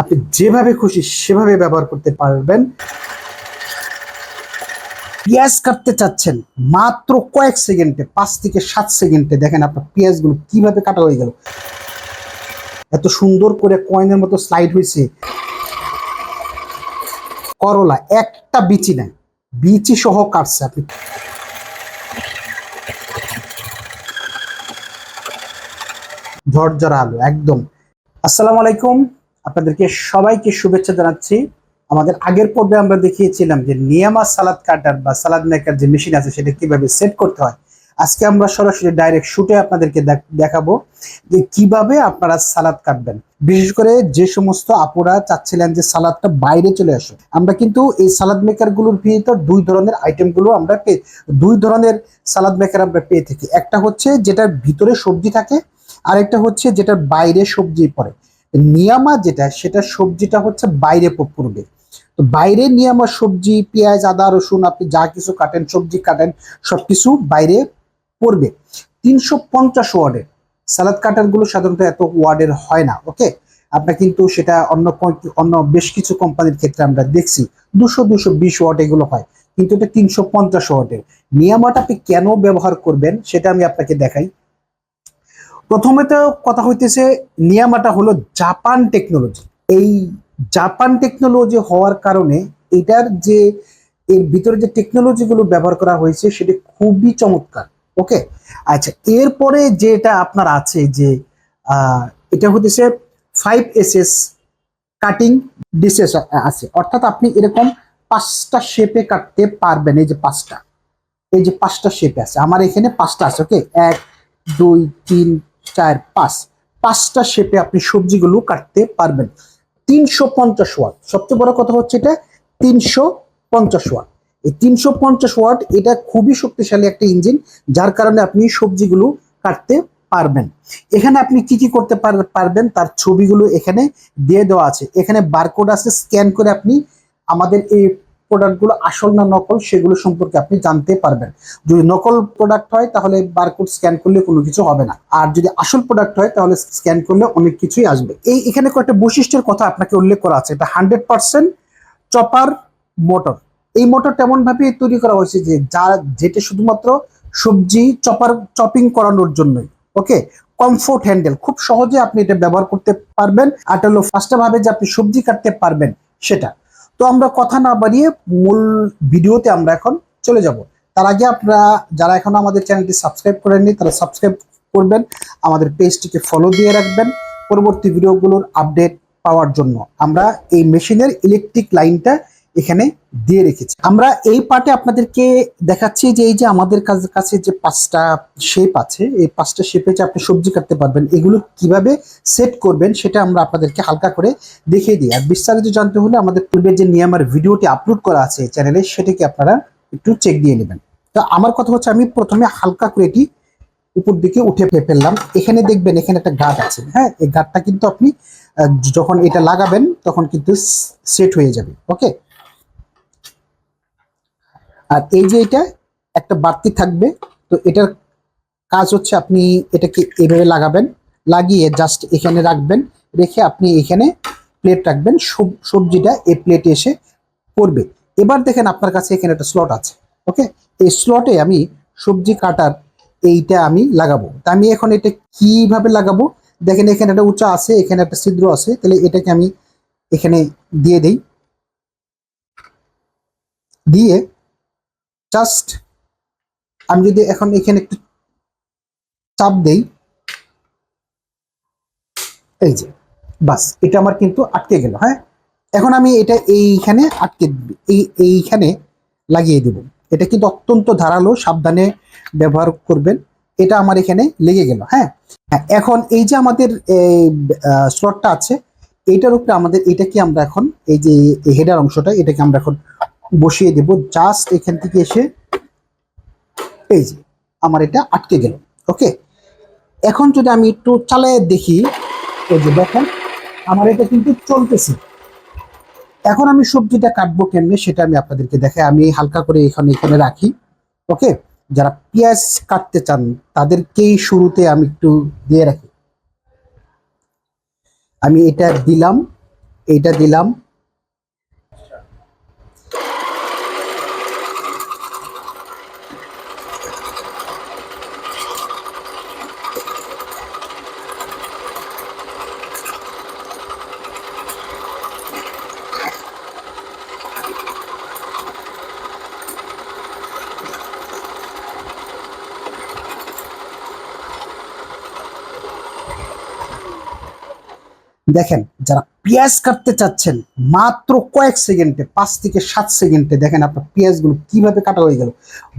আপনি যেভাবে খুশি সেভাবে ব্যবহার করতে পারবেন। পেঁয়াজ কাটতে চাচ্ছেন মাত্র কয়েক সেকেন্ডে, পাঁচ থেকে সাত সেকেন্ডে দেখেন আপনার পেঁয়াজগুলো কীভাবে কাটা হয়ে গেল। এত সুন্দর করে কয়েনের মতো স্লাইড হয়েছে। করলা একটা বিচি নাই বিচি সহ কাটছে আপনি। ঝরঝরা আলু, একদম। আসসালামু আলাইকুম। আপনাদেরকে সবাইকে শুভেচ্ছা জানাচ্ছি। আমাদের আগের পর্বে আমরা দেখিয়েছিলাম যে নিয়ামা সালাদ কাটার বা সালাদ মেকার যে মেশিন আছে, সেটা কীভাবে সেট করতে হয়। আজকে আমরা সরাসরি ডাইরেক্ট শুটে আপনাদেরকে দেখ- দেখাবো যে কীভাবে আপনারা সালাদ কাটবেন। বিশেষ করে যে সমস্ত আপুরা চাচ্ছিলেন যে সালাদটা বাইরে চলে আসো আমরা কিন্তু এই সালাদ মেকারগুলোর ভিতর দুই ধরনের আইটেমগুলো আমরা পেয়ে দুই ধরনের সালাদ মেকার আমরা পেয়ে থাকি। একটা হচ্ছে যেটার ভিতরে সবজি থাকে, আরেকটা হচ্ছে যেটার বাইরে সবজি পড়ে। নিয়ামা যেটা, সেটা সবজিটা হচ্ছে বাইরে পড়বে। তো বাইরে নিয়ামা, সবজি, পেঁয়াজ, আদা, রসুন, আপনি যা কিছু কাটেন, সবজি কাটেন, সবকিছু বাইরে পড়বে। তিনশো পঞ্চাশ ওয়ার্ডের। সালাদ কাটারগুলো সাধারণত এত ওয়ার্ডের হয় না, ওকে? আপনার কিন্তু সেটা অন্য অন্য বেশ কিছু কোম্পানির ক্ষেত্রে আমরা দেখছি। দুশো দুশো বিশ ওয়ার্ড এগুলো হয়, কিন্তু এটা তিনশো পঞ্চাশ ওয়ার্ডের। নিয়ামাটা আপনি কেন ব্যবহার করবেন, সেটা আমি আপনাকে দেখাই। প্রথমে তো কথা হইতেছে, নিয়ামাটা হলো জাপান টেকনোলজি। এই জাপান টেকনোলজি হওয়ার কারণে এটার যে, এর ভিতরে যে টেকনোলজি গুলো ব্যবহার করা হয়েছে, সেটা খুবই চমৎকার। ওকে? আচ্ছা এরপরে যেটা আপনার আছে যে এটা হতেছে five S S cutting discs আছে। অর্থাৎ আপনি এরকম পাঁচটা শেপে কাটতে পারবেন, এই যে পাঁচটা। এই যে পাঁচটা শেপে আছে। আমার এখানে পাঁচটা আছে, ওকে? এক, দুই, তিন চার, পাঁচ। পাঁচটা শেপে আপনি সবজিগুলো কাটতে পারবেন। তিনশো পঞ্চাশ ওয়াট। সবচেয়ে বড় কথা হচ্ছে এটা, তিনশো পঞ্চাশ ওয়াট। এই তিনশো পঞ্চাশ ওয়াট, এটা খুবই শক্তিশালী একটা ইঞ্জিন যার কারণে আপনি সবজিগুলো কাটতে পারবেন। এখানে আপনি কি কি করতে পার- পারবেন, তার ছবিগুলো এখানে দিয়ে দেওয়া আছে। এখানে বারকোড আছে স্ক্যান করে আপনি আমাদের এই প্রোডাক্টগুলো আসল না নকল, সেগুলো সম্পর্কে আপনি জানতে পারবেন। যদি নকল প্রোডাক্ট হয়, তাহলে বারকোড স্ক্যান করলে কোনো কিছু হবে না। আর যদি আসল প্রোডাক্ট হয়, তাহলে স্ক্যান করলে অনেক কিছুই আসবে। এই এখানে কয়েকটা বৈশিষ্ট্যের কথা আপনাকে উল্লেখ করা আছে। এটা হান্ড্রেড পার্সেন্ট চপার মোটর এই মোটরটা এমন ভাবে তৈরি করা হয়েছে যে, যা যেটা শুধুমাত্র সবজি চপার চপিং করানোর জন্যই ওকে কমফোর্ট হ্যান্ডেল খুব সহজে আপনি এটা ব্যবহার করতে পারবেন। আর হলো ফার্স্টে ভাবে যে আপনি সবজি কাটতে পারবেন সেটা। তো আমরা কথা না বাড়িয়ে মূল ভিডিওতে আমরা এখন চলে যাব। তার আগে আপনারা যারা এখন আমাদের চ্যানেলটি সাবস্ক্রাইব করেননি, তারা সাবস্ক্রাইব করবেন। আমাদের পেজটিকে ফলো দিয়ে রাখবেন পরবর্তী ভিডিওগুলোর আপডেট পাওয়ার জন্য। আমরা এই মেশিনের ইলেকট্রিক লাইনটা এখানে দিয়ে রেখেছি। আমরা এই পার্টে আপনাদেরকে দেখাচ্ছি যে এই যে আমাদের কাছে- যে পাঁচটা শেপ আছে, এই পাঁচটা শেপে যে আপনি সবজি কাটতে পারবেন, এগুলো কীভাবে সেট করবেন সেটা আমরা আপনাদেরকে হালকা করে দেখিয়ে দিই। আর বিস্তারিত জানতে হলে আমাদের পূর্বের যে নিয়মের ভিডিওটি আপলোড করা আছে চ্যানেলে সেটাকে আপনারা একটু চেক দিয়ে নেবেন। তো আমার কথা হচ্ছে আমি প্রথমে হালকা করে এটি উপর দিকে উঠে ফেললাম। এখানে দেখবেন এখানে একটা গাঁট আছে। হ্যাঁ এই গাঁটটা কিন্তু আপনি যখন এটা লাগাবেন তখন কিন্তু সেট হয়ে যাবে। ওকে আর এই যে এটা, একটা বাড়তি থাকবে। তো এটার কাজ হচ্ছে আপনি এটাকে এভাবে লাগাবেন, লাগিয়ে জাস্ট এখানে রাখবেন, রেখে আপনি এখানে প্লেট রাখবেন, সব- সবজিটা এই প্লেটে এসে পড়বে। এবার দেখেন আপনার কাছে এখানে একটা স্লট আছে ওকে এই স্লটে আমি সবজি কাটার এইটা আমি লাগাবো। তা আমি এখন এটা কীভাবে লাগাবো? দেখেন এখানে একটা উঁচা আছে, এখানে একটা ছিদ্র আছে, তাহলে এটাকে আমি এখানে দিয়ে দেই। দিয়ে জাস্ট আমি যদি এখন এখানে একটু চাপ দেই, এই যে, বাস, এটা আমার কিন্তু আটকে গেল হ্যাঁ? এখন আমি এটা এইখানে আটকে এই, এইখানে লাগিয়ে দেব। এটা কিন্তু অত্যন্ত ধারালো, সাবধানে ব্যবহার করবেন। এটা আমার এখানে লেগে গেল হ্যাঁ? হ্যাঁ এখন এই যে আমাদের স্লটটা আছে এইটার উপরে আমাদের, এটা কি আমরা এখন, এই যে হেডার অংশটা, এটাকে আমরা এখন বসিয়ে দেব। জাস্ট এখান থেকে এসে এই যে, আমার এটা আটকে গেল। ওকে এখন যদি আমি একটু চালায় দেখি যে দেখেন, আমার এটা কিন্তু চলতেছে। এখন আমি সবজিটা কাটবো কেমনে সেটা আমি আপনাদেরকে দেখাই। আমি হালকা করে এখানে এখানে রাখি। ওকে যারা পেঁয়াজ কাটতে চান, তাদেরকেই শুরুতে আমি একটু দিয়ে রাখি। আমি এটা দিলাম এটা দিলাম দেখেন, যারা পেঁয়াজ কাটতে চাচ্ছেন, মাত্র কয়েক সেকেন্ডে, পাঁচ থেকে সাত সেকেন্ডে দেখেন আপনার পেঁয়াজগুলো কীভাবে কাটা হয়ে গেল।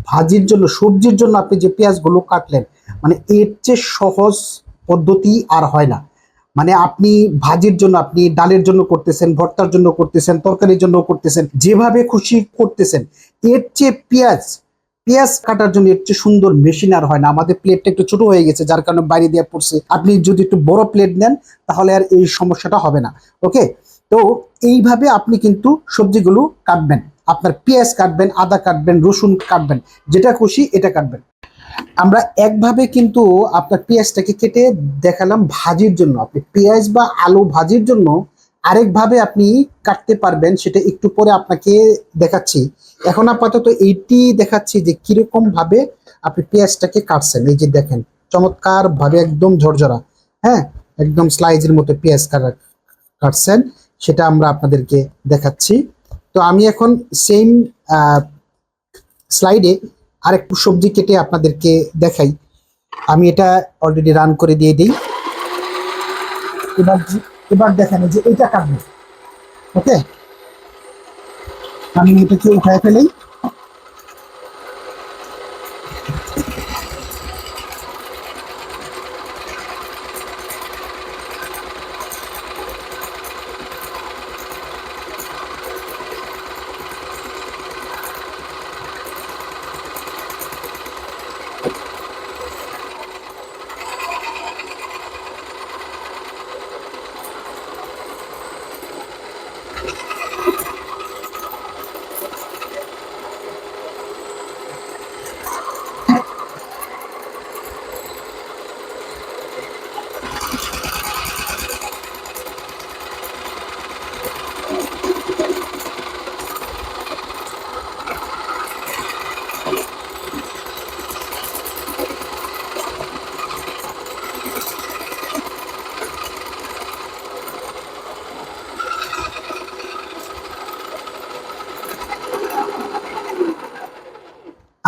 ভাজির জন্য, সবজির জন্য আপনি যে পেঁয়াজগুলো কাটলেন মানে এর চেয়ে সহজ পদ্ধতি আর হয় না। মানে আপনি ভাজির জন্য, আপনি ডালের জন্য করতেছেন, ভর্তার জন্য করতেছেন, তরকারির জন্য করতেছেন, যেভাবে খুশি করতেছেন, এর চেয়ে পেঁয়াজ পেঁয়াজ কাটার জন্য একটু সুন্দর মেশিন আর হয় না। আমাদের প্লেটটা একটু ছোট হয়ে গেছে, যার কারণে বাইরে দিয়ে পড়ছে। আপনি যদি একটু বড় প্লেট নেন, তাহলে আর এই সমস্যাটা হবে না। ওকে তো এইভাবে আপনি কিন্তু সবজিগুলো কাটবেন। আপনার পেঁয়াজ কাটবেন, আদা কাটবেন, রসুন কাটবেন, যেটা খুশি এটা কাটবেন। আমরা একভাবে কিন্তু আপনার পেঁয়াজটাকে কেটে দেখালাম ভাজির জন্য। আপনি পেঁয়াজ বা আলু ভাজির জন্য আরেকভাবে আপনি কাটতে পারবেন, সেটা একটু পরে আপনাকে দেখাচ্ছি। এখন আপাতত এইটি দেখাচ্ছি যে কীরকম ভাবে আপনি পেঁয়াজটাকে কাটছেন। এই যে দেখেন চমৎকার ভাবে একদম ঝরঝরা হ্যাঁ? একদম স্লাইজের মতো পেঁয়াজ কাটা, কাটছেন, সেটা আমরা আপনাদেরকে দেখাচ্ছি। তো আমি এখন সেম স্লাইডে আরেকটু সবজি কেটে আপনাদেরকে দেখাই। আমি এটা অলরেডি রান করে দিয়ে দিই। এবার এবার দেখেন যে এটা কাটবে। ওকে আমি এটাকে উঠায় ফেলেই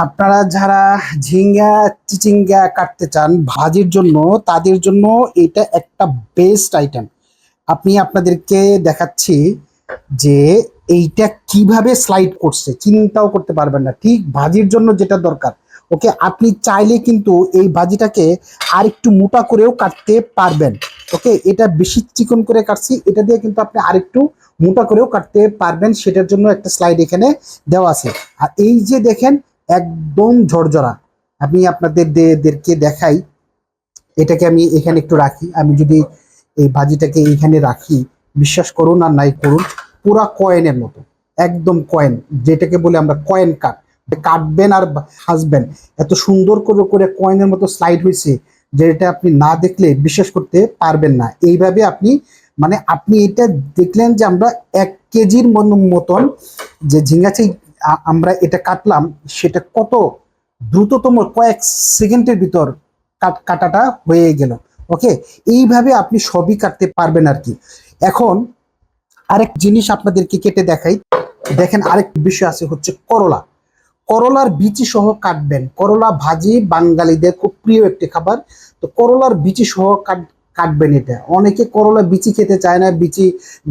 আপনারা যারা ঝিঙ্গা, চিচিঙ্গা কাটতে চান ভাজির জন্য, তাদের জন্য এটা একটা বেস্ট আইটেম আপনি আপনাদেরকে দেখাচ্ছি যে এইটা কীভাবে স্লাইড করছে। চিন্তাও করতে পারবেন না। ঠিক ভাজির জন্য যেটা দরকার। ওকে, আপনি চাইলে কিন্তু এই ভাজিটাকে আর একটু মোটা করেও কাটতে পারবেন। ওকে, এটা বেশি চিকন করে কাটছি। এটা দিয়ে কিন্তু আপনি আরেকটু মোটা করেও কাটতে পারবেন। সেটার জন্য একটা স্লাইড এখানে দেওয়া আছে। আর এই যে দেখেন একদম ঝরঝরা। আমি আপনাদের দে- দেরকে দেখাই। এটাকে আমি এখানে একটু রাখি। আমি যদি এই ভাজিটাকে এইখানে রাখি, বিশ্বাস করুন আর নাই করুন, পুরা কয়েনের মতো। একদম কয়েন, যেটাকে বলে আমরা কয়েন কাট। কাটবেন আর হাসবেন এত সুন্দর করে করে কয়েনের মতো স্লাইড হয়েছে, যেটা আপনি না দেখলে বিশ্বাস করতে পারবেন না। এইভাবে আপনি মানে আপনি এটা দেখলেন যে আমরা এক কেজির মতন, যে ঝিঙ্গাচি আ- আমরা এটা কাটলাম, সেটা কত দ্রুততম কয়েক সেকেন্ডের ভিতর কাট- কাটাটা হয়ে গেল। ওকে? এইভাবে আপনি সবই কাটতে পারবেন আর কি। এখন আরেক জিনিস আপনাদেরকে কেটে দেখাই। দেখেন আরেক বিষয় আছে, হচ্ছে করলা। করলার বিচি সহ কাটবেন। করলা ভাজি বাঙালিদের খুব প্রিয় একটি খাবার। তো করলার বিচি সহ কাটবেন এটা। অনেকে করলা বিচি খেতে চায় না, বিচি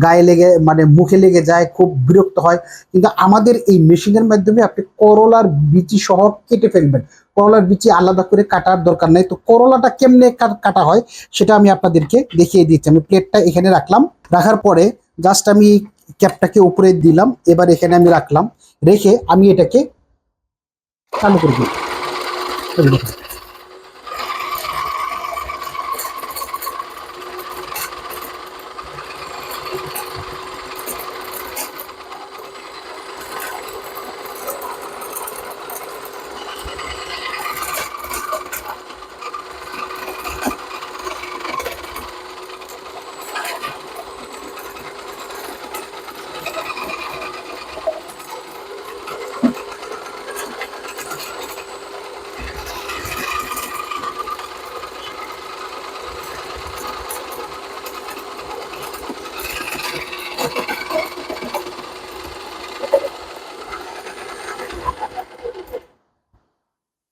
গায়ে লেগে মানে মুখে লেগে যায়, খুব বিরক্ত হয়। কিন্তু আমাদের এই মেশিনের মাধ্যমে আপনি করলার বিচি সহ কেটে ফেলবেন। করলার বিচি আলাদা করে কাটার দরকার নেই। তো করলাটা কেমনে কাটা হয় সেটা আমি আপনাদেরকে দেখিয়ে দিচ্ছি। আমি প্লেটটা এখানে রাখলাম। রাখার পরে জাস্ট আমি ক্যাপটাকে উপরে দিলাম। এবার এখানে আমি রাখলাম। রেখে আমি এটাকে চালু করে দিই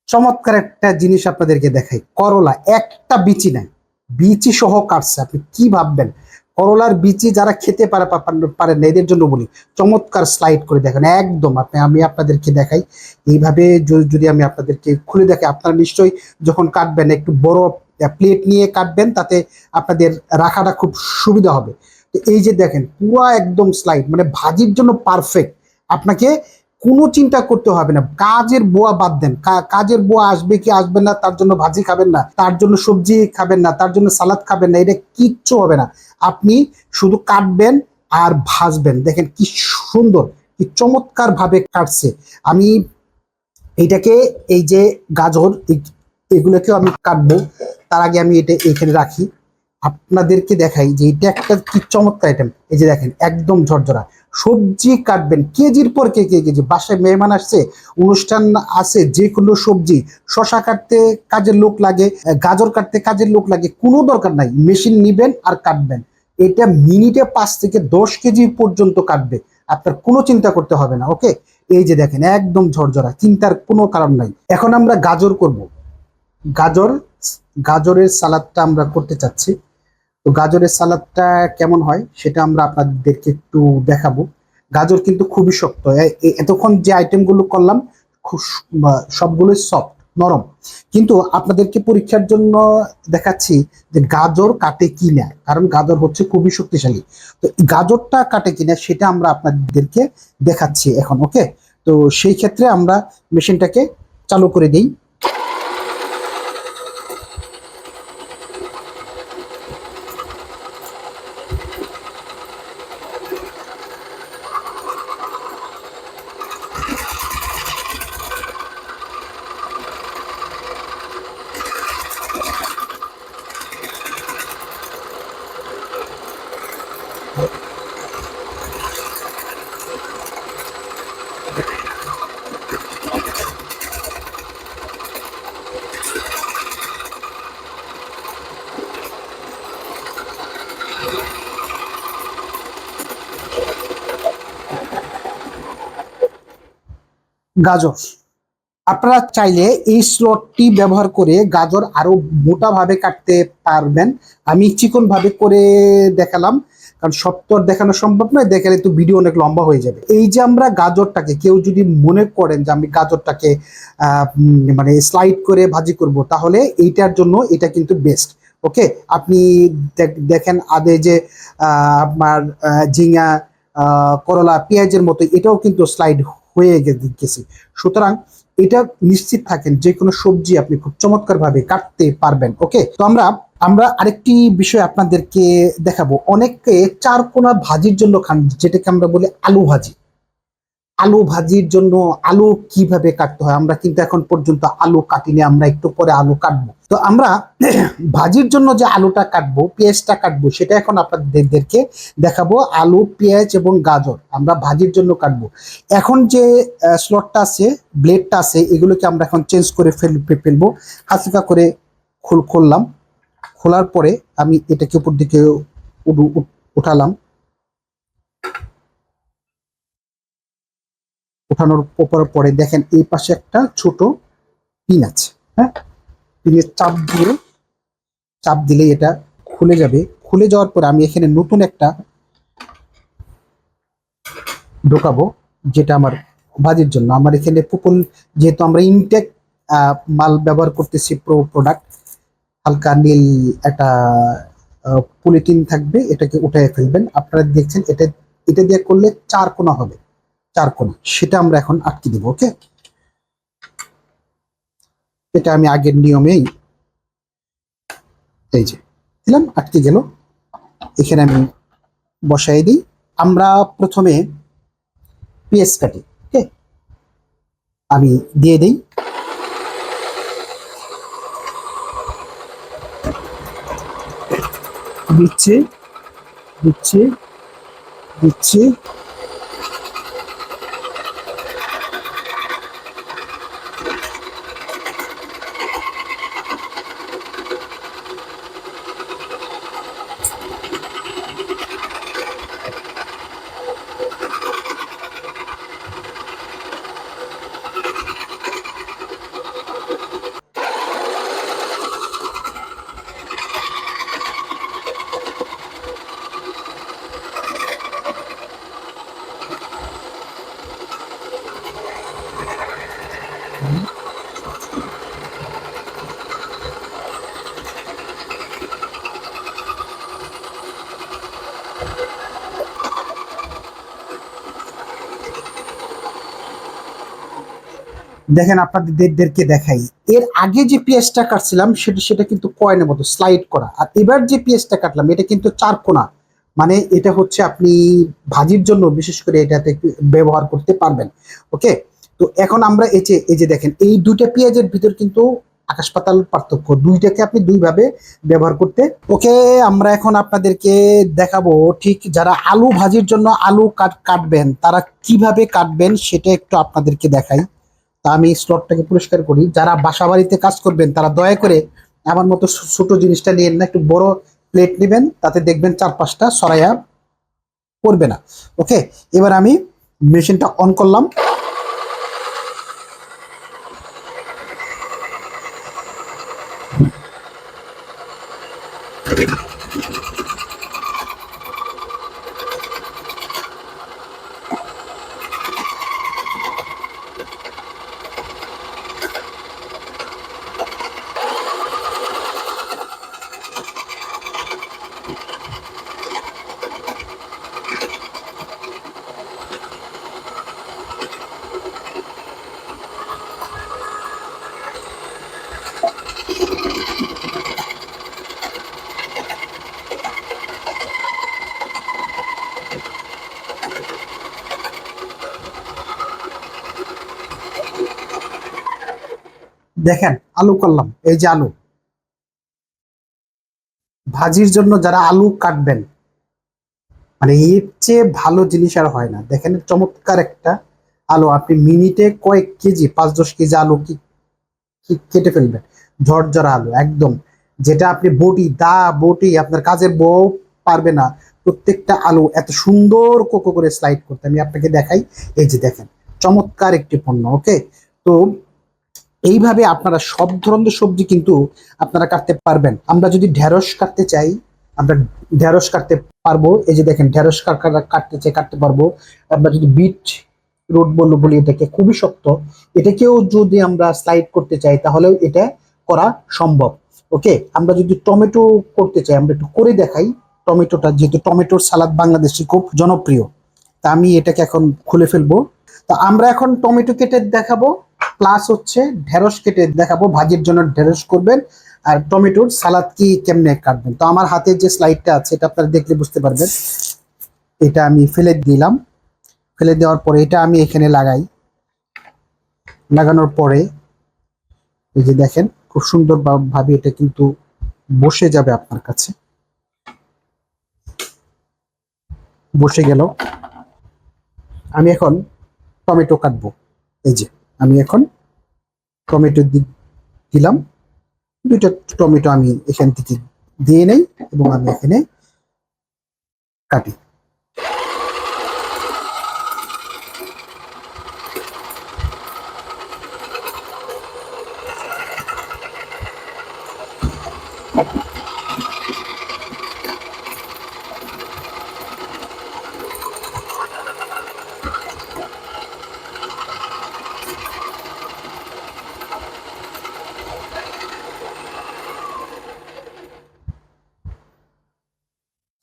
চমৎকার একটা জিনিস আপনাদেরকে দেখাই। করলা, একটা বিচি নাই। বিচি সহ কাটছে, আপনি কি ভাববেন? করলার বিচি যারা খেতে পারে পারেন না, এদের জন্য বলি, চমৎকার স্লাইড করে দেখেন। একদম আপনি, আমি আপনাদেরকে দেখাই। এইভাবে যদি আমি আপনাদেরকে খুলে দেখাই আপনারা নিশ্চয়ই যখন কাটবেন, একটু বড় প্লেট নিয়ে কাটবেন, তাতে আপনাদের রাখাটা খুব সুবিধা হবে। তো এই যে দেখেন, পুরো একদম স্লাইড মানে ভাজির জন্য পারফেক্ট আপনাকে কোনো চিন্তা করতে হবে না। কাজের বোয়া বাদ দেন। কাজের বোয়া আসবে কি আসবে না, তার জন্য ভাজি খাবেন না, তার জন্য সবজি খাবেন না, তার জন্য সালাদ খাবেন না, এটা কিচ্ছু হবে না। আপনি শুধু কাটবেন আর ভাজবেন। দেখেন কি সুন্দর, কি চমৎকার ভাবে কাটছে। আমি এইটাকে এই যে গাজর এগুলোকেও আমি কাটবো। তার আগে আমি এটা এখানে রাখি। আপনাদেরকে দেখাই যে এটা একটা কি চমৎকার আইটেম এই যে দেখেন, একদম ঝরঝরা। সবজি কাটবেন। কেজির পর কে কে কেজি? বাসায় মেহমান আসছে, অনুষ্ঠান আছে যে কোনো সবজি, শশা কাটতে কাজের লোক লাগে, গাজর কাটতে কাজের লোক লাগে, কোনো দরকার নাই। মেশিন নিবেন আর কাটবেন। এটা মিনিটে পাঁচ থেকে দশ কেজি পর্যন্ত কাটবে। আপনার কোনো চিন্তা করতে হবে না, ওকে? এই যে দেখেন, একদম ঝরঝরা, চিন্তার কোনো কারণ নাই। এখন আমরা গাজর করব। গাজর, গাজরের সালাদটা আমরা করতে চাচ্ছি। তো গাজরের সালাদটা কেমন হয় সেটা আমরা আপনাদেরকে একটু দেখাবো। গাজর কিন্তু খুবই শক্ত। এতক্ষণ যে আইটেমগুলো করলাম সবগুলোই সফট নরম। কিন্তু আপনাদেরকে পরীক্ষার জন্য দেখাচ্ছি যে গাজর কাটে কিনা, কারণ গাজর হচ্ছে খুবই শক্তিশালী। তো গাজরটা কাটে কিনা সেটা আমরা আপনাদেরকে দেখাচ্ছি এখন, ওকে? তো সেই ক্ষেত্রে আমরা মেশিনটাকে চালু করে দিই। গাজর। আপনারা চাইলে এই স্লটটি ব্যবহার করে গাজর আরও মোটা ভাবে কাটতে পারবেন। আমি চিকন ভাবে করে দেখালাম, কারণ সব দেখানো সম্ভব নয়, দেখালে তো ভিডিও অনেক লম্বা হয়ে যাবে। এই যে আমরা গাজরটাকে, কেউ যদি মনে করেন যে আমি গাজরটাকে মানে স্লাইড করে ভাজি করব, তাহলে এইটার জন্য এটা কিন্তু বেস্ট ওকে আপনি দেখ- দেখেন আদে যে আপনার ঝিঙা করলা, পেঁয়াজের মতো, এটাও কিন্তু স্লাইড হয়ে গেছে। সুতরাং এটা নিশ্চিত থাকেন যে কোনো সবজি আপনি খুব চমৎকার ভাবে কাটতে পারবেন, ওকে? তো আমরা আমরা আরেকটি বিষয় আপনাদেরকে দেখাবো। অনেকে চার কোনা ভাজির জন্য খান, যেটাকে আমরা বলি আলু ভাজি। আলু ভাজির জন্য আলু কীভাবে কাটতে হয়? আমরা কিন্তু এখন পর্যন্ত আলু কাটিনি, আমরা একটু পরে আলু কাটবো। তো আমরা ভাজির জন্য যে আলুটা কাটবো, পেঁয়াজটা কাটবো, সেটা এখন আপনাদেরকে দেখাবো। আলু, পেঁয়াজ এবং গাজর আমরা ভাজির জন্য কাটবো। এখন যে স্লটটা আছে ব্লেডটা আছে, এগুলোকে আমরা এখন চেঞ্জ করে ফেল, ফেলব। হালকা করে খুল, খুললাম। খোলার পরে আমি এটাকে উপর দিকে উঠালাম। উঠানোর পরে দেখেন এই পাশে একটা ছোট পিন আছে হ্যাঁ? পিনের চাপ দিয়ে, চাপ দিলে এটা খুলে যাবে। খুলে যাওয়ার পরে আমি এখানে নতুন একটা ঢোকাবো, যেটা আমার ভাজির জন্য। আমার এখানে পুকুল যেহেতু আমরা ইনটেক মাল ব্যবহার করতেছি প্রো প্রোডাক্ট হালকা নীল একটা পলিথিন থাকবে, এটাকে উঠায় ফেলবেন। আপনারা দেখছেন, এটা এটা দিয়ে করলে চার কোনা হবে। চার কোনা? সেটা আমরা এখন আটকে দিব, ওকে? এটা আমি আগের নিয়মেই এই যে দিলাম, আটকে গেল। এখানে আমি বসাই দিই। আমরা প্রথমে পেঁয়াজ কাটি, ওকে? আমি দিয়ে দিই। দিচ্ছি দিচ্ছি দিচ্ছি। দেখেন আপনাদেরকে দেখাই। এর আগে যে পেঁয়াজটা কাটছিলাম, সেটা সেটা কিন্তু কয়েনের মতো স্লাইড করা। আর এবার যে পেঁয়াজটা কাটলাম, এটা কিন্তু চার কোনা। মানে এটা হচ্ছে আপনি ভাজির জন্য বিশেষ করে এটাতে ব্যবহার করতে পারবেন। ওকে তো এখন আমরা এই যে এই যে দেখেন, এই দুইটা পেঁয়াজের ভিতর কিন্তু আকাশ পাতাল পার্থক্য। দুইটাকে আপনি দুইভাবে ব্যবহার করতে। ওকে আমরা এখন আপনাদেরকে দেখাবো ঠিক যারা আলু ভাজির জন্য আলু কাট, কাটবেন, তারা কীভাবে কাটবেন সেটা একটু আপনাদেরকে দেখাই। আমি স্লটটাকে পরিষ্কার করি। যারা বাসা বাড়িতে কাজ করবেন, তারা দয়া করে আমার মতো ছোট জিনিসটা নিয়ে না, একটু বড় প্লেট নেবেন, তাতে দেখবেন চার পাঁচটা সরাইয়া পড়বে না। ওকে, এবার আমি মেশিনটা অন করলাম। দেখেন, আলু করলাম, এই যে আলু। ভাজির জন্য যারা আলু কাটবেন মানে এর চেয়ে ভালো জিনিস আর হয় না। দেখেন চমৎকার একটা আলু। আপনি মিনিটে কয়েক কেজি, পাঁচ দশ কেজি আলু কি কেটে ফেলবেন? ঝরঝরা আলু, একদম। যেটা আপনি বটি, দা বটি, আপনার কাজের বউ পারবে না। প্রত্যেকটা আলু এত সুন্দর কোকো করে স্লাইড করতে। আমি আপনাকে দেখাই, এই যে দেখেন, চমৎকার একটি পণ্য, ওকে? তো এইভাবে আপনারা সব ধরনের সবজি কিন্তু আপনারা কাটতে পারবেন। আমরা যদি ঢেঁড়স কাটতে চাই, আমরা ঢেঁড়স কাটতে পারব। এই যে দেখেন, ঢেঁড়স কাট- কাট- কাটতে চাই কাটতে পারব। আমরা যদি বিট রোড বলব বলি, এটাকে খুবই শক্ত। এটাকেও যদি আমরা স্লাইড করতে চাই, তাহলেও এটা করা সম্ভব। ওকে? আমরা যদি টমেটো করতে চাই, আমরা একটু করে দেখাই। টমেটোটা যেহেতু টমেটোর সালাদ বাংলাদেশে খুব জনপ্রিয়, তা আমি এটাকে এখন খুলে ফেলব। তা আমরা এখন টমেটো কেটে দেখাবো। প্লাস হচ্ছে ঢেঁড়স কেটে দেখাবো, ভাজির জন্য ঢেঁড়স করবেন। আর টমেটোর সালাদ কি কেমনে কাটবেন? তো আমার হাতে যে স্লাইডটা আছে, এটা আপনারা দেখলে বুঝতে পারবেন। এটা আমি ফেলে দিলাম। ফেলে দেওয়ার পরে এটা আমি এখানে লাগাই। লাগানোর পরে, এই যে দেখেন, খুব সুন্দর ভাবে এটা কিন্তু বসে যাবে আপনার কাছে। বসে গেল। আমি এখন টমেটো কাটবো। এই যে। আমি এখন টমেটো দিলাম। দুইটা টমেটো আমি এখান থেকে দিয়ে নেই এবং আমি এখানে কাটি।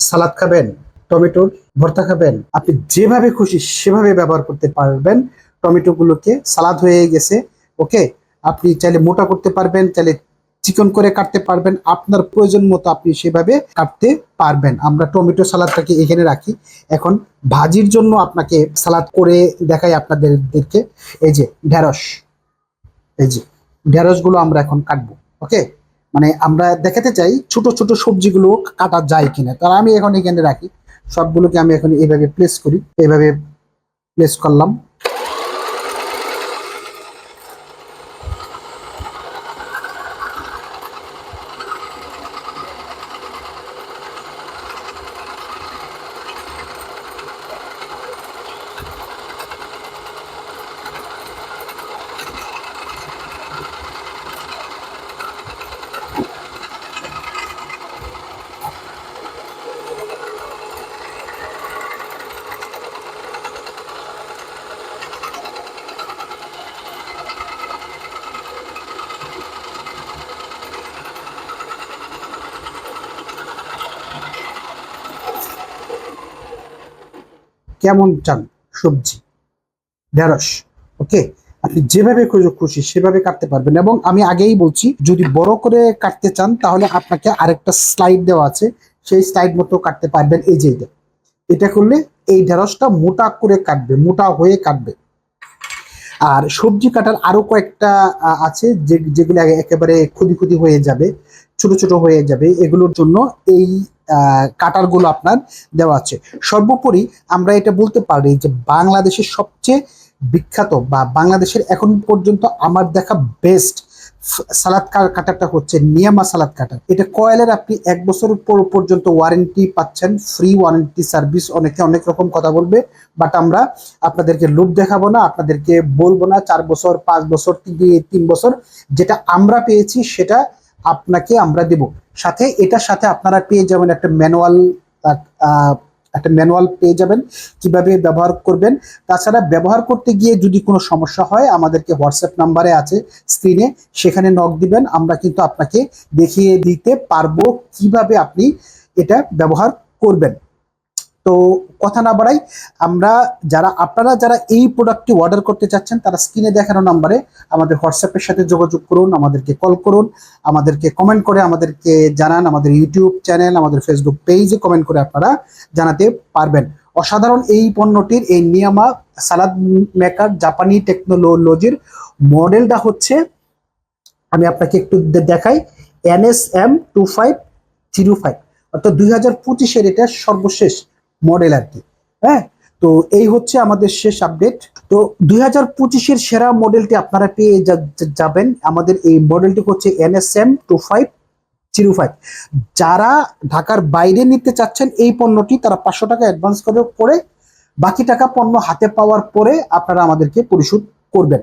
সালাদ খাবেন, টমেটোর ভর্তা খাবেন, আপনি যেভাবে খুশি সেভাবে ব্যবহার করতে পারবেন। টমেটো গুলোকে সালাদ হয়ে গেছে, ওকে? আপনি চাইলে মোটা করতে পারবেন, চাইলে চিকন করে কাটতে পারবেন। আপনার প্রয়োজন মতো আপনি সেভাবে কাটতে পারবেন। আমরা টমেটো সালাদটাকে এখানে রাখি। এখন ভাজির জন্য আপনাকে সালাদ করে দেখাই আপনাদেরকে। এই যে, ঢেঁড়স। এই যে ঢেঁড়সগুলো আমরা এখন কাটবো, ওকে? মানে আমরা দেখাতে চাই ছোট ছোট সবজিগুলো কাটা যায় কিনা। তারা আমি এখন এখানে রাখি। সবগুলোকে আমি এখন এইভাবে প্লেস করি। এইভাবে প্লেস করলাম। কেমন চান সবজি। ঢেঁড়স। ওকে আপনি যেভাবে খুশি- সেভাবে কাটতে পারবেন। এবং আমি আগেই বলছি, যদি বড় করে কাটতে চান, তাহলে আপনাকে আরেকটা স্লাইড দেওয়া আছে। সেই স্লাইড মতো কাটতে পারবেন। এই যে এটা। করলে এই ঢেঁড়সটা মোটা করে কাটবে, মোটা হয়ে কাটবে। আর সবজি কাটার আরও কয়েকটা আছে যে, যেগুলো একেবারে ক্ষতি ক্ষতি হয়ে যাবে, ছোট ছোট হয়ে যাবে। এগুলোর জন্য এই কাটারগুলো আপনার দেওয়া আছে। সর্বোপরি আমরা এটা বলতে পারি যে বাংলাদেশের সবচেয়ে বিখ্যাত বা বাংলাদেশের এখন পর্যন্ত আমার দেখা বেস্ট সালাদ কাটারটা হচ্ছে নিয়ামা সালাদ কাটার। এটা কয়েলের আপনি এক বছর পর- পর্যন্ত ওয়ারেন্টি পাচ্ছেন ফ্রি ওয়ারেন্টি সার্ভিস অনেকে অনেক রকম কথা বলবে বাট আমরা আপনাদেরকে লোভ দেখাবো না, আপনাদেরকে বলব না, চার বছর, পাঁচ বছর তিন বছর, যেটা আমরা পেয়েছি সেটা আপনাকে আমরা দেব। সাথে এটার সাথে আপনারা পেয়ে যাবেন একটা ম্যানুয়াল একটা ম্যানুয়াল পেয়ে যাবেন, কীভাবে ব্যবহার করবেন। তাছাড়া ব্যবহার করতে গিয়ে যদি কোনো সমস্যা হয়, আমাদেরকে হোয়াটসঅ্যাপ নাম্বারে আছে স্ক্রিনে সেখানে নক দিবেন। আমরা কিন্তু আপনাকে দেখিয়ে দিতে পারব কীভাবে আপনি এটা ব্যবহার করবেন। তো কথা না বাড়াই, আমরা যারা, আপনারা যারা এই প্রোডাক্টটি অর্ডার করতে চাচ্ছেন, তারা স্ক্রিনে দেখানো নাম্বারে আমাদের হোয়াটসঅ্যাপের সাথে যোগাযোগ করুন, আমাদেরকে কল করুন, আমাদেরকে কমেন্ট করে আমাদেরকে জানান, আমাদের ইউটিউব চ্যানেল আমাদের ফেসবুক পেজে কমেন্ট করে আপনারা জানাতে পারবেন। অসাধারণ এই পণ্যটির এই নিয়ামা সালাদ মেকার জাপানি টেকনোলজির মডেলটা হচ্ছে, আমি আপনাকে একটু দেখাই NSM two five zero five অর্থাৎ দুই হাজার পঁচিশের এটা সর্বশেষ। মডেল আর কি হ্যাঁ? তো এই হচ্ছে আমাদের শেষ আপডেট তো দুই হাজার পঁচিশের সেরা মডেলটি আপনারা পেয়ে যাবেন। আমাদের এই মডেলটি হচ্ছে NSM two five zero five যারা ঢাকার বাইরে নিতে চাচ্ছেন এই পণ্যটি, তারা পাঁচশো টাকা অ্যাডভান্স করে করে বাকি টাকা পণ্য হাতে পাওয়ার পরে আপনারা আমাদেরকে পরিশোধ করবেন।